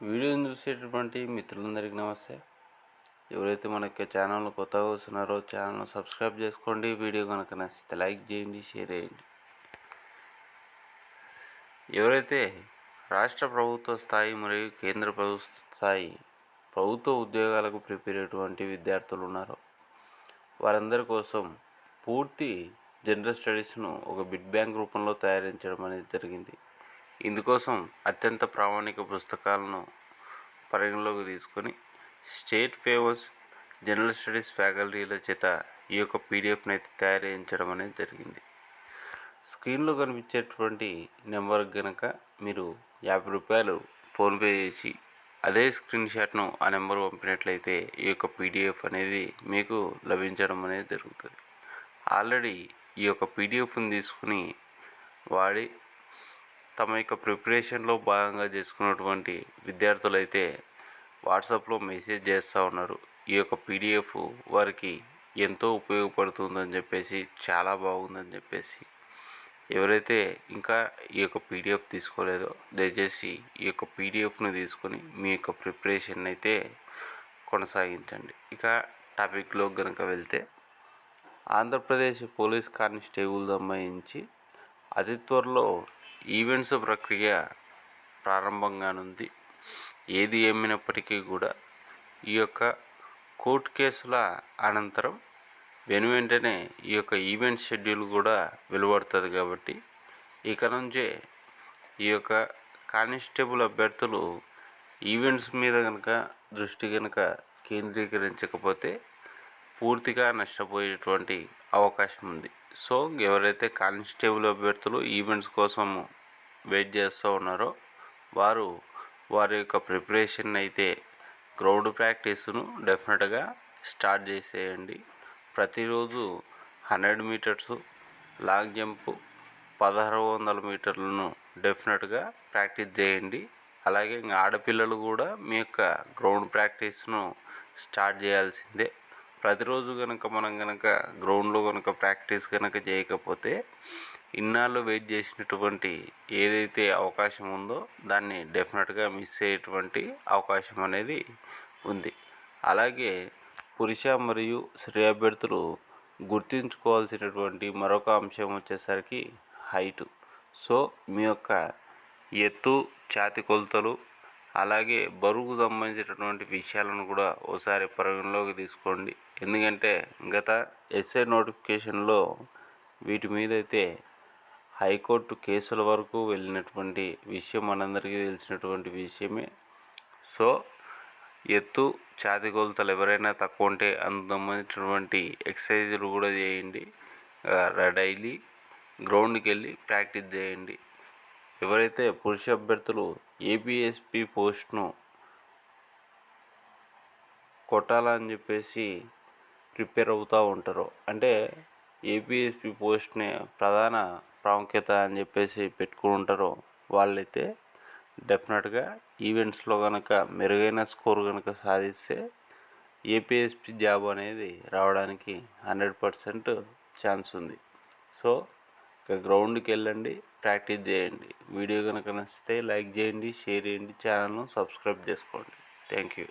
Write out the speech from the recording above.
వీడియోని చూసేటటువంటి మిత్రులందరికీ నమస్తే. ఎవరైతే మనకి ఛానల్ కొత్తగా వస్తున్నారో ఛానల్ సబ్స్క్రైబ్ చేసుకోండి. వీడియో కనుక నచ్చితే లైక్ చేయండి షేర్ చేయండి. ఎవరైతే రాష్ట్ర ప్రభుత్వ స్థాయి మరియు కేంద్ర ప్రభుత్వ స్థాయి ప్రభుత్వ ఉద్యోగాలకు ప్రిపేర్ అయ్యేటువంటి విద్యార్థులు ఉన్నారో వారందరి కోసం పూర్తి జనరల్ స్టడీస్ను ఒక బిడ్ బ్యాంక్ రూపంలో తయారించడం అనేది జరిగింది. ఇందుకోసం అత్యంత ప్రామాణిక పుస్తకాలను పరిగణలోకి తీసుకొని స్టేట్ ఫేమస్ జనరల్ స్టడీస్ ఫ్యాకల్టీల చేత ఈ యొక్క పీడిఎఫ్ని అయితే తయారు చేయించడం అనేది జరిగింది. స్క్రీన్లో కనిపించేటువంటి నెంబర్ కనుక మీరు యాభై రూపాయలు ఫోన్పే చేసి అదే స్క్రీన్ షాట్ను ఆ నెంబర్ పంపినట్లయితే ఈ యొక్క పీడిఎఫ్ అనేది మీకు లభించడం అనేది జరుగుతుంది. ఆల్రెడీ ఈ యొక్క పీడిఎఫ్ని తీసుకుని వాడి తమ యొక్క ప్రిపరేషన్లో భాగంగా చేసుకున్నటువంటి విద్యార్థులు అయితే వాట్సాప్లో మెసేజ్ చేస్తూ ఉన్నారు. ఈ యొక్క పీడిఎఫ్ వారికి ఎంతో ఉపయోగపడుతుందని చెప్పేసి చాలా బాగుందని చెప్పేసి. ఎవరైతే ఇంకా ఈ యొక్క పీడిఎఫ్ తీసుకోలేదో దయచేసి ఈ యొక్క పీడిఎఫ్ని తీసుకొని మీ యొక్క ప్రిపరేషన్ అయితే కొనసాగించండి. ఇక టాపిక్లో కనుక వెళ్తే ఆంధ్రప్రదేశ్ పోలీస్ కానిస్టేబుల్ సంబంధించి అతి త్వరలో ఈవెంట్స్ ప్రక్రియ ప్రారంభంగానుంది. ఏది ఏమైనప్పటికీ కూడా ఈ యొక్క కోర్టు కేసుల అనంతరం వెను వెంటనే ఈ యొక్క ఈవెంట్ షెడ్యూల్ కూడా వెలువడుతుంది కాబట్టి ఇక నుంచే ఈ యొక్క కానిస్టేబుల్ అభ్యర్థులు ఈవెంట్స్ మీద కనుక దృష్టి కనుక కేంద్రీకరించకపోతే పూర్తిగా నష్టపోయేటువంటి అవకాశం ఉంది. సో ఎవరైతే కానిస్టేబుల్ అభ్యర్థులు ఈవెంట్స్ కోసం వెయిట్ చేస్తూ ఉన్నారో వారు వారి యొక్క ప్రిపరేషన్ అయితే గ్రౌండ్ ప్రాక్టీస్ను డెఫినెట్గా స్టార్ట్ చేసేయండి. ప్రతిరోజు హండ్రెడ్ మీటర్స్ లాంగ్ జంప్ పదహారు వందల మీటర్లను డెఫినెట్గా ప్రాక్టీస్ చేయండి. అలాగే ఇంకా ఆడపిల్లలు కూడా మీ యొక్క గ్రౌండ్ ప్రాక్టీస్ను స్టార్ట్ చేయాల్సిందే. ప్రతిరోజు కనుక మనం కనుక గ్రౌండ్లో కనుక ప్రాక్టీస్ కనుక చేయకపోతే ఇన్నాళ్ళు వెయిట్ చేసినటువంటి ఏదైతే అవకాశం ఉందో దాన్ని డెఫినెట్గా మిస్ అయ్యేటువంటి అవకాశం అనేది ఉంది. అలాగే పురుష మరియు స్త్రీ అభ్యర్థులు గుర్తుంచుకోవాల్సినటువంటి మరొక అంశం వచ్చేసరికి హైటు. సో మీ యొక్క ఎత్తు ఛాతి కొలతలు అలాగే బరువుకు సంబంధించినటువంటి విషయాలను కూడా ఒకసారి పరిగణలోకి తీసుకోండి. ఎందుకంటే గత ఎస్ఐ నోటిఫికేషన్లో వీటి మీద అయితే హైకోర్టు కేసుల వరకు వెళ్ళినటువంటి విషయం మనందరికీ తెలిసినటువంటి విషయమే. సో ఎత్తు ఛాతి కొలతలు ఎవరైనా తక్కువ ఉంటే అందుకు సంబంధించినటువంటి ఎక్సర్సైజులు కూడా చేయండి. డైలీ గ్రౌండ్కి వెళ్ళి ప్రాక్టీస్ చేయండి. ఎవరైతే పురుష అభ్యర్థులు ఏపీఎస్పీ పోస్ట్ను కొట్టాలని చెప్పేసి ప్రిపేర్ అవుతూ ఉంటారో అంటే ఏపీఎస్పి పోస్ట్ని ప్రధాన ప్రాముఖ్యత అని చెప్పేసి పెట్టుకుని ఉంటారో వాళ్ళైతే డెఫినెట్గా ఈవెంట్స్లో కనుక మెరుగైన స్కోర్ కనుక సాధిస్తే ఏపీఎస్పి జాబ్ అనేది రావడానికి హండ్రెడ్ పర్సెంట్ ఛాన్స్ ఉంది. సో ఇక గ్రౌండ్కి వెళ్ళండి ప్రాక్టీస్ చేయండి. వీడియో కనుక నచ్చితే లైక్ చేయండి షేర్ చేయండి ఛానల్ను సబ్స్క్రైబ్ చేసుకోండి. Thank you.